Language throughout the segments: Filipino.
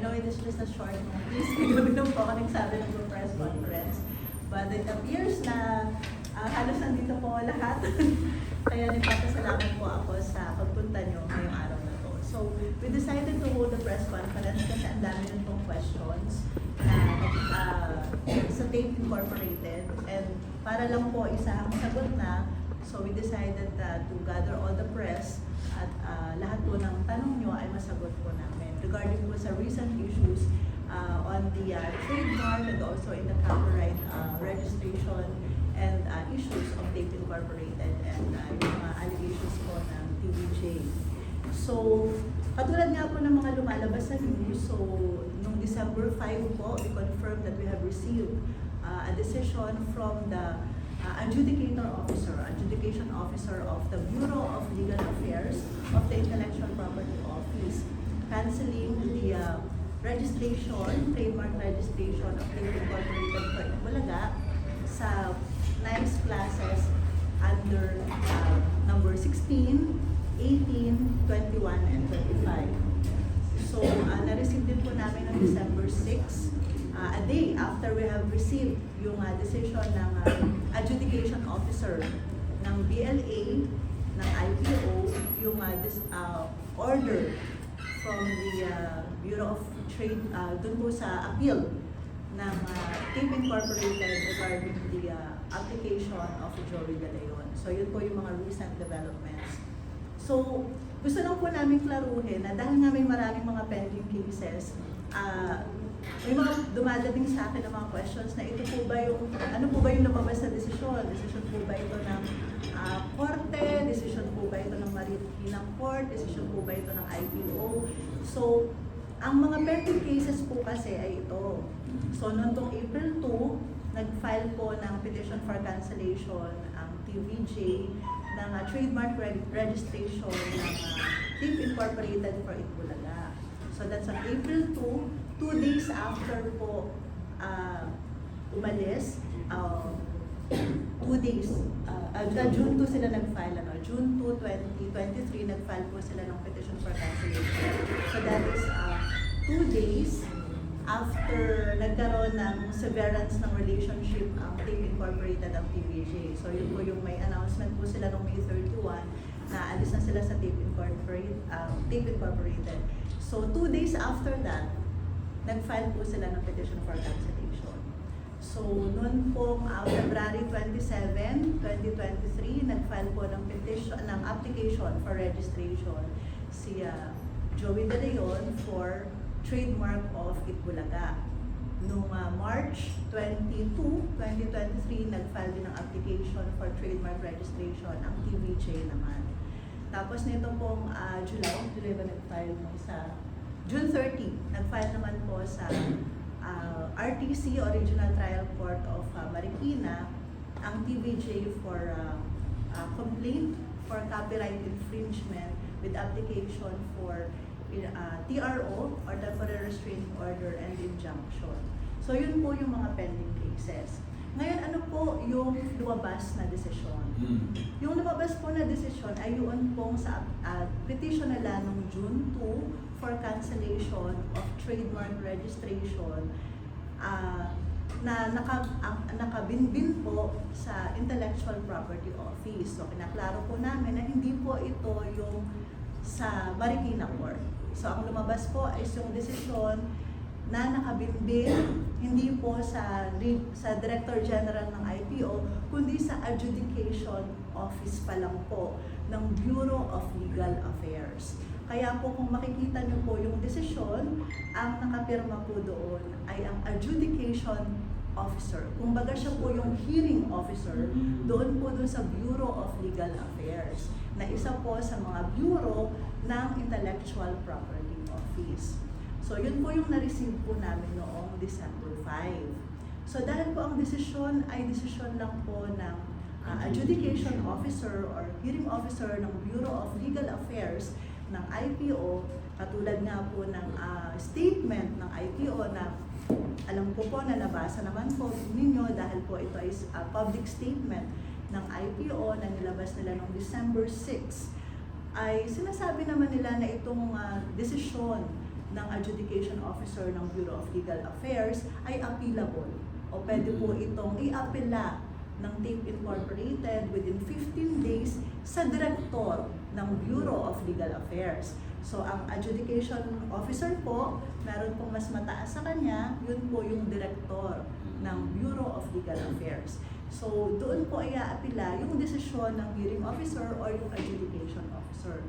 know it is just a short notice. Gabi lang po ako nagsabi ng press conference. But it appears na ah, halos nandito po lahat. Kaya nagpapasalamat po ako sa pagpunta nyo ngayong araw na to. So, we decided to hold the press conference kasi ang dami rin pong questions na ah, sa Tape Incorporated. And para lang po isa ang sagot na, so we decided uh, to gather all the press at ah, lahat po ng tanong nyo ay masagot po namin regarding po recent issues uh, on the uh, trademark and also in the copyright uh, registration and uh, issues of Tape Incorporated and uh, yung allegations po ng TVJ. So, katulad nga po ng mga lumalabas sa news, so nung December 5 po, we confirmed that we have received uh, a decision from the uh, adjudicator officer, adjudication officer of the Bureau of Legal Affairs of the Intellectual Property Office, canceling the uh, registration, trademark registration of Tape Incorporated for Bulaga sa nice classes under uh, number 16, 18, 21, and 25. So, uh, na-receive din po namin on December 6, uh, a day after we have received yung uh, decision ng uh, adjudication officer ng BLA, ng IPO, yung uh, this, uh, order from the uh, Bureau of Trade, uh, dun po sa appeal ng uh, Tape Incorporated regarding the uh, application of Joey De Leon. So yun po yung mga recent developments. So, gusto lang po namin klaruhin na dahil nga may maraming mga pending cases, ah, may mga dumadating sa akin ng mga questions na ito po ba yung, ano po ba yung lumabas na desisyon? Desisyon po ba ito ng ah, korte? Desisyon po ba ito ng Maritina Court? Desisyon po ba ito ng IPO? So, ang mga pending cases po kasi ay ito. So, noong April 2, nag-file po ng petition for cancellation ang TVJ ng uh, trademark reg- registration ng uh, Tip Incorporated for Itbulaga. So that's on April 2, two days after po uh, umalis, uh, two days, uh, uh, June 2 sila nag-file, ano, June 2, 2023, nag-file po sila ng petition for cancellation. So that is uh, two days after nagkaroon ng severance ng relationship ang Tape Incorporated at TVJ. So yun po yung may announcement po sila noong May 31 na alis na sila sa Tape Incorporated. um, Tape Incorporated. So two days after that, nag-file po sila ng petition for cancellation. So noon po uh, February 27, 2023, nag-file po ng petition ng application for registration si uh, Joey De Leon for trademark of Itbulaga. Noong uh, March 22, 2023, nag-file din ng application for trademark registration ang TVJ naman. Tapos nito pong uh, July, July ba nag-file mo sa June 30, nag-file naman po sa uh, RTC, Original Trial Court of uh, Marikina, ang TVJ for uh, uh, complaint for copyright infringement with application for uh, TRO or temporary restraining order and injunction. So yun po yung mga pending cases. Ngayon, ano po yung lumabas na desisyon? Mm. Yung lumabas po na desisyon ay yun pong sa uh, petition nila noong June 2 for cancellation of trademark registration ah, na naka, ang- nakabinbin po sa Intellectual Property Office. So, kinaklaro po namin na hindi po ito yung sa Marikina Court. So, ang lumabas po is yung desisyon na nakabinbin hindi po sa sa Director General ng IPO kundi sa Adjudication Office pa lang po ng Bureau of Legal Affairs. Kaya po kung makikita niyo po yung desisyon, ang nakapirma po doon ay ang Adjudication Officer. Kung baga siya po yung hearing officer, doon po doon sa Bureau of Legal Affairs na isa po sa mga bureau ng Intellectual Property Office. So yun po yung na-receive po namin noong December 5. So dahil po ang desisyon ay desisyon lang po ng uh, adjudication officer or hearing officer ng Bureau of Legal Affairs ng IPO, katulad nga po ng uh, statement ng IPO na alam ko po na nabasa naman po ninyo dahil po ito is a public statement ng IPO na nilabas nila noong December 6 ay sinasabi naman nila na itong ah, desisyon ng adjudication officer ng Bureau of Legal Affairs ay appealable o pwede po itong i-apela ng TAPE Incorporated within 15 days sa direktor ng Bureau of Legal Affairs. So ang adjudication officer po, meron pong mas mataas sa kanya, yun po yung direktor ng Bureau of Legal Affairs. So doon po ay aapila yung desisyon ng hearing officer or yung adjudication officer.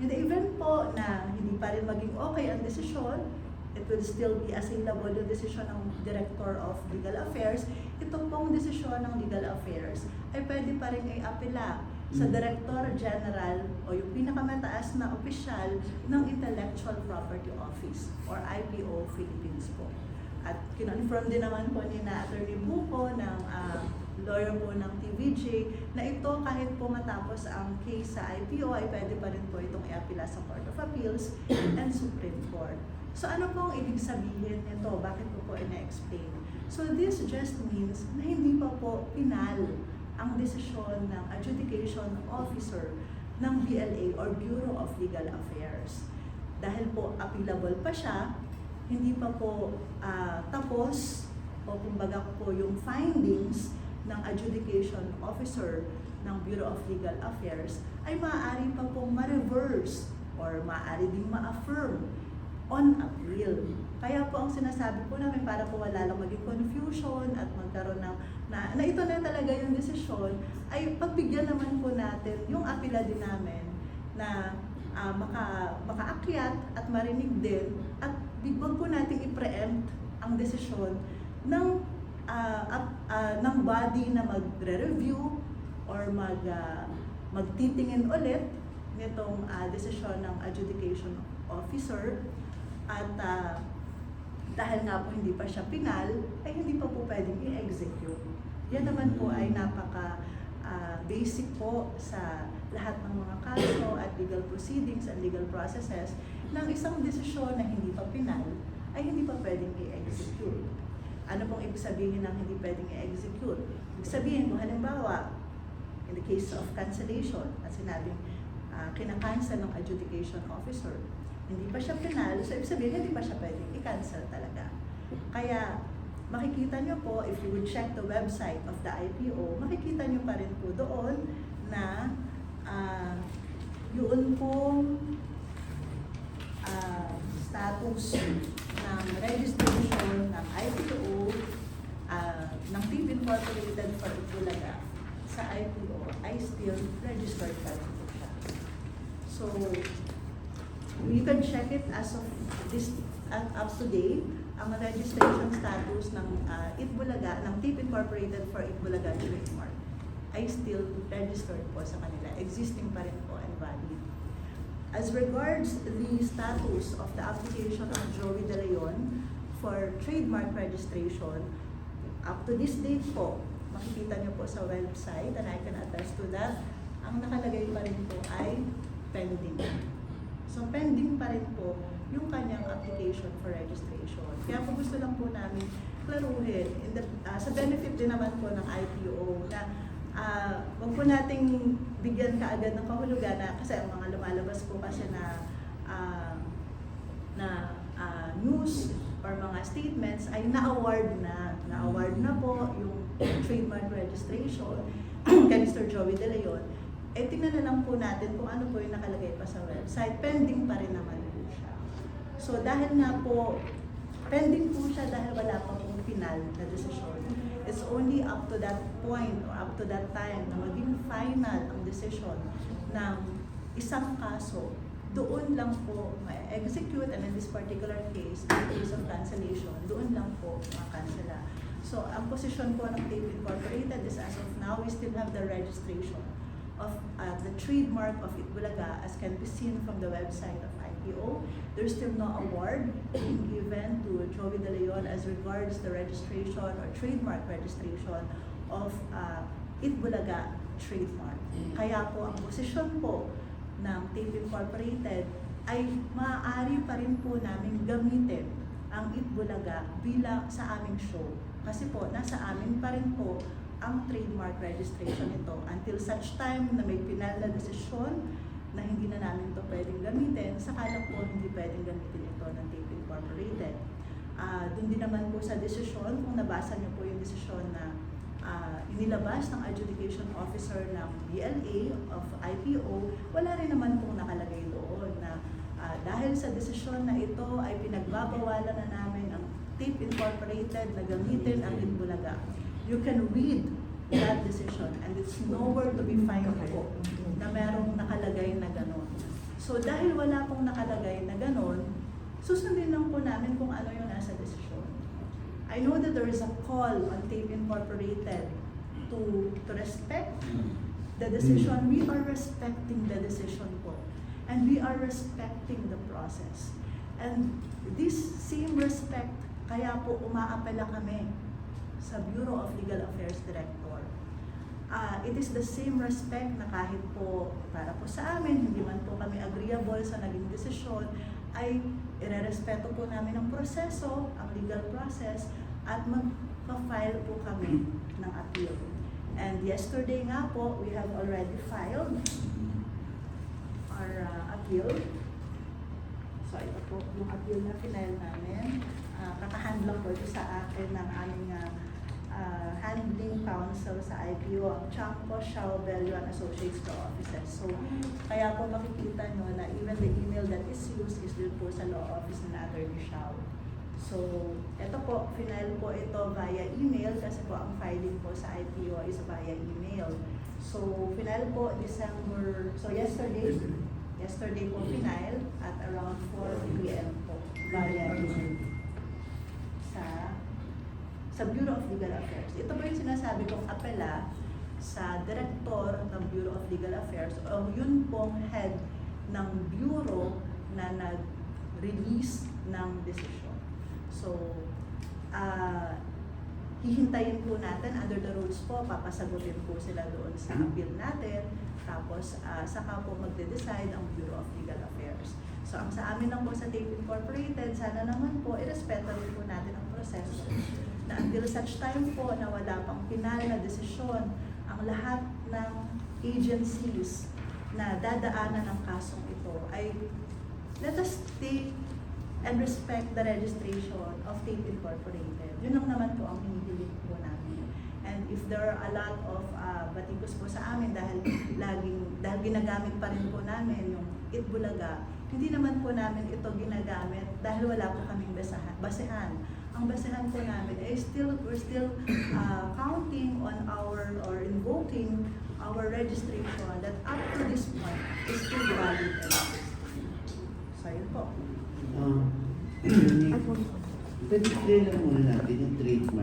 In the event po na hindi pa rin maging okay ang desisyon, it will still be assailable yung desisyon ng Director of Legal Affairs. Ito pong desisyon ng Legal Affairs ay pwede pa rin i-apela sa Mm. Director General o yung pinakamataas na opisyal ng Intellectual Property Office or IPO Philippines po. At kinonfirm din naman po ni na Attorney Buko ng ah, lawyer po ng TVJ na ito kahit po matapos ang case sa IPO ay pwede pa rin po itong iapila sa Court of Appeals and Supreme Court. So ano pong ibig sabihin nito? Bakit ko po ina-explain? So this just means na hindi pa po pinal ang desisyon ng adjudication officer ng BLA or Bureau of Legal Affairs. Dahil po appealable pa siya, hindi pa po ah, tapos o kumbaga po yung findings ng adjudication officer ng Bureau of Legal Affairs ay maaari pa pong ma-reverse or maaari ding ma-affirm on appeal. Kaya po ang sinasabi po namin para po wala lang maging confusion at magkaroon ng na, na ito na talaga yung desisyon ay pagbigyan naman po natin yung apila din namin na ah, maka, makaakyat at marinig din at bigwag po natin i-preempt ang desisyon ng ah, ap- ah, ng body na magre-review or mag ah, magtitingin ulit nitong ah, desisyon ng adjudication officer at ah, dahil nga po hindi pa siya pinal, ay hindi pa po pwedeng i-execute. Yan naman po ay napaka ah, basic po sa lahat ng mga kaso at legal proceedings and legal processes ng isang desisyon na hindi pa pinal ay hindi pa pwedeng i-execute. Ano pong ibig sabihin ng hindi pwedeng i-execute? Ibig sabihin kung halimbawa, in the case of cancellation, at sinabing uh, kinakancel ng adjudication officer, hindi pa siya pinal, so ibig sabihin hindi pa siya pwedeng i-cancel talaga. Kaya makikita nyo po, if you would check the website of the IPO, makikita nyo pa rin po doon na ah, yun pong ah, status ng registration ng IPO TIP Incorporated for Itbulaga sa IPO ay still registered pa siya. So, you can check it as of this uh, up to date ang registration status ng uh, Itbulaga, ng TIP Incorporated for Itbulaga trademark ay still registered po sa kanila. Existing pa rin po and valid. As regards the status of the application of Joey De Leon for trademark registration, up to this date po, makikita niyo po sa website and I can attest to that, ang nakalagay pa rin po ay pending. So pending pa rin po yung kanyang application for registration. Kaya po gusto lang po namin klaruhin in the, ah, sa benefit din naman po ng IPO na ah, wag po nating bigyan kaagad ng kahulugan na kasi ang mga lumalabas po kasi na ah, na ah, news or mga statements ay na-award na. Na-award na po yung trademark registration kay Mr. Joey De Leon. Eh, tingnan na lang po natin kung ano po yung nakalagay pa sa website. Pending pa rin naman po siya. So, dahil nga po, pending po siya dahil wala pa pong final na desisyon. It's only up to that point or up to that time na maging final ang decision ng isang kaso, doon lang po ma-execute and in this particular case, in case of cancellation, doon lang po makansela. So, ang posisyon po ng Tape Incorporated is as of now, we still have the registration of uh, the trademark of Itbulaga as can be seen from the website of IPO. There's still no award being given to Joey De Leon as regards the registration or trademark registration of uh, Itbulaga trademark. Kaya po ang posisyon po ng Tape Incorporated ay maaari pa rin po namin gamitin ang Itbulaga bilang sa aming show. Kasi po, nasa amin pa rin po ang trademark registration nito until such time na may pinal na desisyon na hindi na namin ito pwedeng gamitin, saka lang po hindi pwedeng gamitin ito ng Tape Incorporated. Ah, doon din naman po sa desisyon, kung nabasa niyo po yung desisyon na ah, inilabas ng adjudication officer ng BLA of IPO, wala rin naman pong nakalagay doon na ah, dahil sa desisyon na ito ay pinagbabawalan na namin ang Tape Incorporated na gamitin ang Itbulaga. You can read that decision and it's nowhere to be found po na merong nakalagay na gano'n. So dahil wala pong nakalagay na gano'n, susundin lang po namin kung ano yung nasa desisyon. I know that there is a call on Tape Incorporated to to respect the decision. We are respecting the decision po. And we are respecting the process. And this same respect, kaya po umaapela kami sa Bureau of Legal Affairs Director. Ah, it is the same respect na kahit po para po sa amin, hindi man po kami agreeable sa naging desisyon, ay irerespeto po namin ang proseso, ang legal process, at magpa-file po kami ng appeal. And yesterday nga po, we have already filed our uh, appeal. So ito po yung appeal na final namin. Uh, kakahand lang po ito sa akin ng aming uh, uh, handling counsel sa IPO, ang Chanco, Shao, Bello, and Associates Law Offices. So, kaya po makikita nyo na even the that is used is din po sa law office ng Attorney Shao. So, ito po, final po ito via email kasi po ang filing po sa IPO is via email. So, final po December, so yesterday, yesterday po final at around 4 p.m. po via email sa sa Bureau of Legal Affairs. Ito po yung sinasabi kong apela sa Director ng Bureau of Legal Affairs o yun pong head ng Bureau na nag-release ng desisyon. So, ah hihintayin po natin under the rules po, papasagutin po sila doon sa appeal natin, tapos ah, saka po magde-decide ang Bureau of Legal Affairs. So ang sa amin lang po sa Tape Incorporated, sana naman po, irespeto rin po natin ang proseso na until such time po na wala pang final na desisyon ang lahat ng agencies na dadaanan ng kasong ito ay let us take and respect the registration of Tape Incorporated. Yun lang naman po ang hinihiling po namin. And if there are a lot of uh, batikos po sa amin dahil laging dahil ginagamit pa rin po namin yung Itbulaga, hindi naman po namin ito ginagamit dahil wala po kaming basahan, basehan. Ang basehan po namin ay still we're still uh, counting on our or invoking our registration that up to this point is still valid yun po. Um, Pwede lang muna natin yung trademark